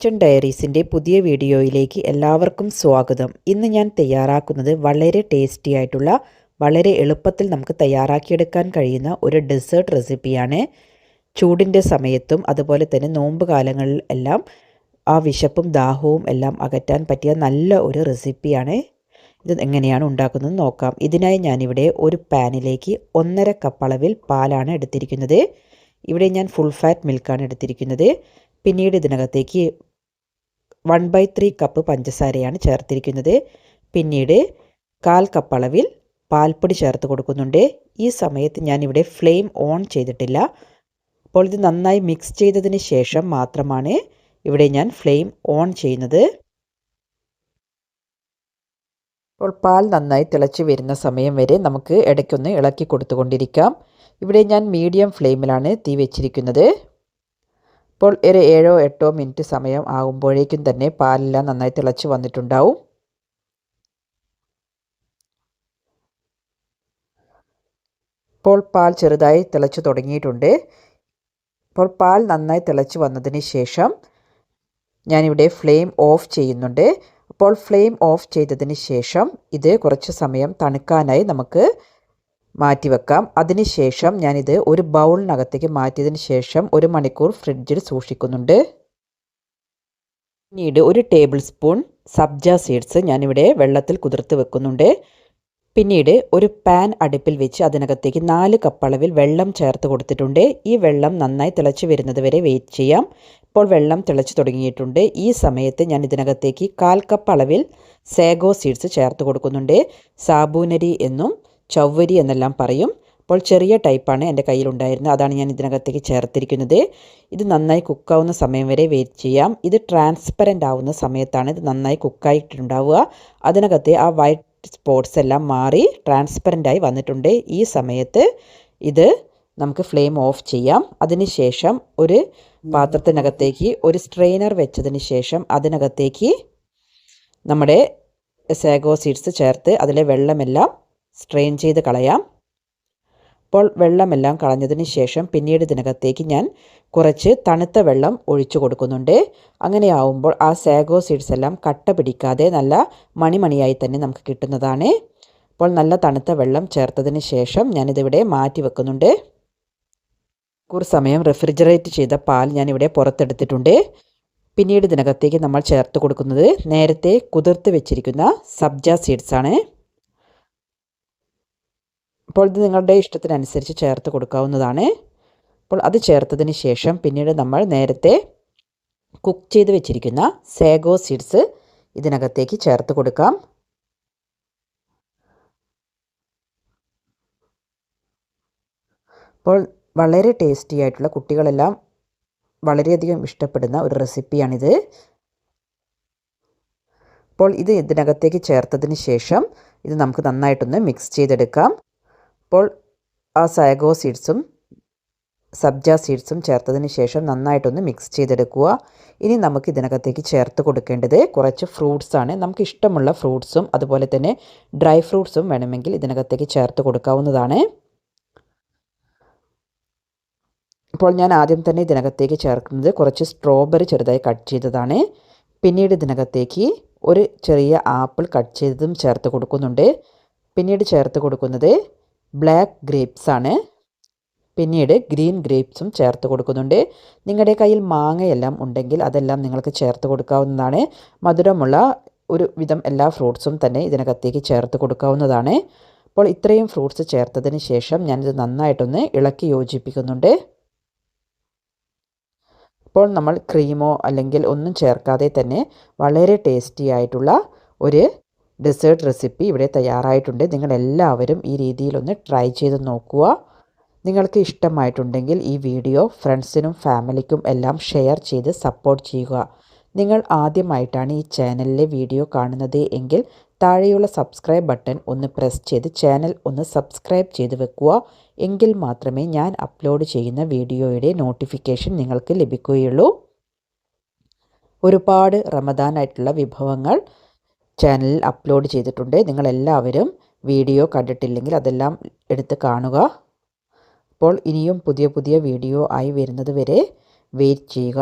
Kitchen ഡയറീസിന്റെ പുതിയ വീഡിയോയിലേക്ക് എല്ലാവർക്കും സ്വാഗതം. ഇന്ന് ഞാൻ തയ്യാറാക്കുന്നത് വളരെ ടേസ്റ്റി ആയിട്ടുള്ള വളരെ എളുപ്പത്തിൽ നമുക്ക് തയ്യാറാക്കിയെടുക്കാൻ കഴിയുന്ന ഒരു ഡെസേർട്ട് റെസിപ്പിയാണ് ചൂടിന്റെ സമയത്തും അതുപോലെ തന്നെ നോമ്പ് കാലങ്ങളിൽ എല്ലാം ആ വിശപ്പും ദാഹവും എല്ലാം അകറ്റാൻ പറ്റിയ നല്ല ഒരു റെസിപ്പിയാണ് ഇത് എങ്ങനെയാണ് ഉണ്ടാക്കുന്നത് നോക്കാം. ഇതിനായി ഞാനിവിടെ ഒരു പാനിലേക്ക് ഒന്നര കപ്പ് അളവിൽ പാലാണ് എടുത്തിരിക്കുന്നത്. ഇവിടെ ഞാൻ ഫുൾ ഫാറ്റ് മിൽക്കാണ് എടുത്തിരിക്കുന്നത്. പിന്നീട് ഇതിനകത്തേക്ക് വൺ ബൈ ത്രീ കപ്പ് പഞ്ചസാരയാണ് ചേർത്തിരിക്കുന്നത്. പിന്നീട് കാൽ കപ്പ് അളവിൽ പാൽപ്പൊടി ചേർത്ത് കൊടുക്കുന്നുണ്ട്. ഈ സമയത്ത് ഞാനിവിടെ ഫ്ലെയിം ഓൺ ചെയ്തിട്ടില്ല. അപ്പോൾ ഇത് നന്നായി മിക്സ് ചെയ്തതിന് ശേഷം മാത്രമാണ് ഇവിടെ ഞാൻ ഫ്ലെയിം ഓൺ ചെയ്യുന്നത്. അപ്പോൾ പാൽ നന്നായി തിളച്ച് വരുന്ന സമയം വരെ നമുക്ക് ഇടയ്ക്കൊന്ന് ഇളക്കി കൊടുത്തുകൊണ്ടിരിക്കാം. ഇവിടെ ഞാൻ മീഡിയം ഫ്ലെയിമിലാണ് തീ വെച്ചിരിക്കുന്നത്. ഇപ്പോൾ ഒരു ഏഴോ എട്ടോ മിനിറ്റ് സമയം ആകുമ്പോഴേക്കും തന്നെ പാലെല്ലാം നന്നായി തിളച്ച് വന്നിട്ടുണ്ടാവും. ഇപ്പോൾ പാൽ ചെറുതായി തിളച്ച് തുടങ്ങിയിട്ടുണ്ട്. ഇപ്പോൾ പാൽ നന്നായി തിളച്ച് വന്നതിന് ശേഷം ഞാനിവിടെ ഫ്ലെയിം ഓഫ് ചെയ്യുന്നുണ്ട്. അപ്പോൾ ഫ്ലെയിം ഓഫ് ചെയ്തതിന് ശേഷം ഇത് കുറച്ച് സമയം തണുക്കാനായി നമുക്ക് മാറ്റിവെക്കാം. അതിനുശേഷം ഞാനിത് ഒരു ബൗളിനകത്തേക്ക് മാറ്റിയതിന് ശേഷം ഒരു മണിക്കൂർ ഫ്രിഡ്ജിൽ സൂക്ഷിക്കുന്നുണ്ട്. പിന്നീട് ഒരു ടേബിൾ സ്പൂൺ സബ്ജ സീഡ്സ് ഞാനിവിടെ വെള്ളത്തിൽ കുതിർത്ത് വെക്കുന്നുണ്ട്. പിന്നീട് ഒരു പാൻ അടുപ്പിൽ വെച്ച് അതിനകത്തേക്ക് നാല് കപ്പളവിൽ വെള്ളം ചേർത്ത് കൊടുത്തിട്ടുണ്ട്. ഈ വെള്ളം നന്നായി തിളച്ച് വരുന്നത് വരെ വെയിറ്റ് ചെയ്യാം. ഇപ്പോൾ വെള്ളം തിളച്ച് തുടങ്ങിയിട്ടുണ്ട്. ഈ സമയത്ത് ഞാൻ ഇതിനകത്തേക്ക് കാൽ കപ്പ് അളവിൽ സേഗോ സീഡ്സ് ചേർത്ത് കൊടുക്കുന്നുണ്ട്. സാബൂനരി എന്നും ചവ്വരി എന്നെല്ലാം പറയും. അപ്പോൾ ചെറിയ ടൈപ്പാണ് എന്റെ കയ്യിലുണ്ടായിരുന്നത്. അതാണ് ഞാൻ ഇതിനകത്തേക്ക് ചേർത്തിരിക്കുന്നത്. ഇത് നന്നായി കുക്കാവുന്ന സമയം വരെ വെയിറ്റ് ചെയ്യാം. ഇത് ട്രാൻസ്പെറന്റ് ആവുന്ന സമയത്താണ് ഇത് നന്നായി കുക്കായിട്ടുണ്ടാവുക. അതിനകത്തെ ആ വൈറ്റ് സ്പോട്ട്സ് എല്ലാം മാറി ട്രാൻസ്പെറന്റായി വന്നിട്ടുണ്ട്. ഈ സമയത്ത് ഇത് നമുക്ക് ഫ്ലെയിം ഓഫ് ചെയ്യാം. അതിനുശേഷം ഒരു പാത്രത്തിനകത്തേക്ക് ഒരു സ്ട്രെയിനർ വെച്ചതിന് ശേഷം അതിനകത്തേക്ക് നമ്മുടെ സേഗോ സീഡ്സ് ചേർത്ത് അതിലെ വെള്ളമെല്ലാം സ്ട്രെയിൻ ചെയ്ത് കളയാം. അപ്പോൾ വെള്ളമെല്ലാം കളഞ്ഞതിന് ശേഷം പിന്നീട് ഇതിനകത്തേക്ക് ഞാൻ കുറച്ച് തണുത്ത വെള്ളം ഒഴിച്ചു കൊടുക്കുന്നുണ്ട്. അങ്ങനെയാവുമ്പോൾ ആ സാഗോ സീഡ്സ് എല്ലാം കട്ട പിടിക്കാതെ നല്ല മണിമണിയായി തന്നെ നമുക്ക് കിട്ടുന്നതാണ്. അപ്പോൾ നല്ല തണുത്ത വെള്ളം ചേർത്തതിന് ശേഷം ഞാനിതിവിടെ മാറ്റി വെക്കുന്നുണ്ട്. സമയം റെഫ്രിജറേറ്റ് ചെയ്ത പാൽ ഞാനിവിടെ പുറത്തെടുത്തിട്ടുണ്ട്. പിന്നീട് ഇതിനകത്തേക്ക് നമ്മൾ ചേർത്ത് കൊടുക്കുന്നത് നേരത്തെ കുതിർത്ത് വെച്ചിരിക്കുന്ന സബ്ജ സീഡ്സ് ആണ് അപ്പോൾ ഇത് നിങ്ങളുടെ ഇഷ്ടത്തിനനുസരിച്ച് ചേർത്ത് കൊടുക്കാവുന്നതാണ്. അപ്പോൾ അത് ചേർത്തതിന് ശേഷം പിന്നീട് നമ്മൾ നേരത്തെ കുക്ക് ചെയ്ത് വെച്ചിരിക്കുന്ന സേഗോ സീഡ്സ് ഇതിനകത്തേക്ക് ചേർത്ത് കൊടുക്കാം. അപ്പോൾ വളരെ ടേസ്റ്റി ആയിട്ടുള്ള കുട്ടികളെല്ലാം വളരെയധികം ഇഷ്ടപ്പെടുന്ന ഒരു റെസിപ്പിയാണിത് അപ്പോൾ ഇത് ഇതിനകത്തേക്ക് ചേർത്തതിന് ശേഷം ഇത് നമുക്ക് നന്നായിട്ടൊന്ന് മിക്സ് ചെയ്തെടുക്കാം. അപ്പോൾ ആ സാഗോ സീഡ്സും സബ്ജ സീഡ്സും ചേർത്തതിന് ശേഷം നന്നായിട്ടൊന്ന് മിക്സ് ചെയ്തെടുക്കുക. ഇനി നമുക്ക് ഇതിനകത്തേക്ക് ചേർത്ത് കൊടുക്കേണ്ടത് കുറച്ച് ഫ്രൂട്ട്സാണ് നമുക്ക് ഇഷ്ടമുള്ള ഫ്രൂട്ട്സും അതുപോലെ തന്നെ ഡ്രൈ ഫ്രൂട്ട്സും വേണമെങ്കിൽ ഇതിനകത്തേക്ക് ചേർത്ത് കൊടുക്കാവുന്നതാണ്. ഇപ്പോൾ ഞാൻ ആദ്യം തന്നെ ഇതിനകത്തേക്ക് ചേർക്കുന്നത് കുറച്ച് സ്ട്രോബെറി ചെറുതായി കട്ട് ചെയ്തതാണ്. പിന്നീട് ഇതിനകത്തേക്ക് ഒരു ചെറിയ ആപ്പിൾ കട്ട് ചെയ്തതും ചേർത്ത് കൊടുക്കുന്നുണ്ട്. പിന്നീട് ചേർത്ത് കൊടുക്കുന്നത് ബ്ലാക്ക് ഗ്രേപ്സ് ആണ്. പിന്നീട് ഗ്രീൻ ഗ്രേപ്സും ചേർത്ത് കൊടുക്കുന്നുണ്ട്. നിങ്ങളുടെ കയ്യിൽ മാങ്ങയെല്ലാം ഉണ്ടെങ്കിൽ അതെല്ലാം നിങ്ങൾക്ക് ചേർത്ത് കൊടുക്കാവുന്നതാണ്. മധുരമുള്ള ഒരു വിധം എല്ലാ ഫ്രൂട്ട്സും തന്നെ ഇതിനകത്തേക്ക് ചേർത്ത് കൊടുക്കാവുന്നതാണ്. അപ്പോൾ ഇത്രയും ഫ്രൂട്ട്സ് ചേർത്തതിന് ശേഷം ഞാനിത് നന്നായിട്ടൊന്ന് ഇളക്കി യോജിപ്പിക്കുന്നുണ്ട്. ഇപ്പോൾ നമ്മൾ ക്രീമോ അല്ലെങ്കിൽ ഒന്നും ചേർക്കാതെ തന്നെ വളരെ ടേസ്റ്റി ആയിട്ടുള്ള ഒരു ഡെസേർട്ട് റെസിപ്പി ഇവിടെ തയ്യാറായിട്ടുണ്ട്. നിങ്ങൾ എല്ലാവരും ഈ രീതിയിലൊന്ന് ട്രൈ ചെയ്ത് നോക്കുക. നിങ്ങൾക്ക് ഇഷ്ടമായിട്ടുണ്ടെങ്കിൽ ഈ വീഡിയോ ഫ്രണ്ട്സിനും ഫാമിലിക്കും എല്ലാം ഷെയർ ചെയ്ത് സപ്പോർട്ട് ചെയ്യുക. നിങ്ങൾ ആദ്യമായിട്ടാണ് ഈ ചാനലിലെ വീഡിയോ കാണുന്നത് എങ്കിൽ താഴെയുള്ള സബ്സ്ക്രൈബ് ബട്ടൺ ഒന്ന് പ്രസ് ചെയ്ത് ചാനൽ ഒന്ന് സബ്സ്ക്രൈബ് ചെയ്ത് വെക്കുക. എങ്കിൽ മാത്രമേ ഞാൻ അപ്ലോഡ് ചെയ്യുന്ന വീഡിയോയുടെ നോട്ടിഫിക്കേഷൻ നിങ്ങൾക്ക് ലഭിക്കുകയുള്ളൂ. ഒരുപാട് റമദാനായിട്ടുള്ള വിഭവങ്ങൾ ചാനലിൽ അപ്ലോഡ് ചെയ്തിട്ടുണ്ട്. നിങ്ങളെല്ലാവരും വീഡിയോ കണ്ടിട്ടില്ലെങ്കിൽ അതെല്ലാം എടുത്ത് കാണുക. അപ്പോൾ ഇനിയും പുതിയ പുതിയ വീഡിയോ ആയി വരുന്നത് വരെ വെയിറ്റ് ചെയ്യുക.